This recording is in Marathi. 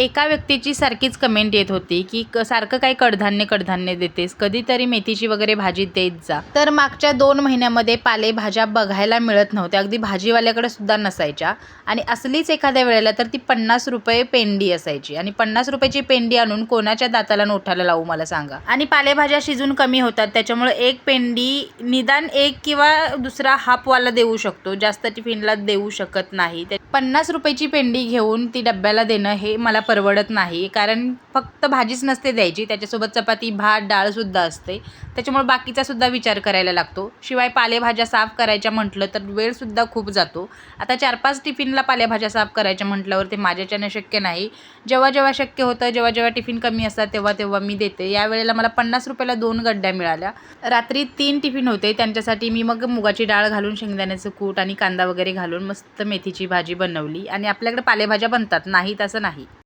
एका व्यक्तीची सारखीच कमेंट येत होती की क सारखं काय कडधान्य कडधान्य देतेस? कधीतरी मेथीची वगैरे भाजी देत जा. तर मागच्या दोन महिन्यामध्ये पालेभाज्या बघायला मिळत नव्हत्या. अगदी भाजीवाल्याकडे सुद्धा नसायच्या. आणि असलीच एखाद्या वेळेला तर ती पन्नास रुपये पेंडी असायची. आणि पन्नास रुपयाची पेंडी आणून कोणाच्या दाताला नोठाला लावू मला सांगा. आणि पालेभाज्या शिजून कमी होतात. त्याच्यामुळे एक पेंडी निदान एक किंवा दुसरा हाफवाला देऊ शकतो. जास्त टिफिनला देऊ शकत नाही. पन्नास रुपयाची पेंडी घेऊन ती डब्याला देणं हे मला परवडत नाही. कारण फक्त भाजीच नसते द्यायची त्याच्यासोबत चपाती भात डाळसुद्धा असते. त्याच्यामुळे बाकीचासुद्धा विचार करायला लागतो. शिवाय पालेभाज्या साफ करायच्या म्हटलं तर वेळसुद्धा खूप जातो. आता चार पाच टिफिनला पालेभाज्या साफ करायच्या म्हटल्यावर ते माझ्याच्यानं शक्य नाही. जेव्हा जेव्हा शक्य होतं जेव्हा जेव्हा टिफिन कमी असतात तेव्हा तेव्हा मी देते. यावेळेला मला पन्नास रुपयाला दोन गड्ड्या मिळाल्या. रात्री तीन टिफिन होते. त्यांच्यासाठी मी मग मुगाची डाळ घालून शेंगदाण्याचं कूट आणि कांदा वगैरे घालून मस्त मेथीची भाजी बनवली. आणि आपल्याकडे पालेभाज्या बनतात. नाही तसं नाही.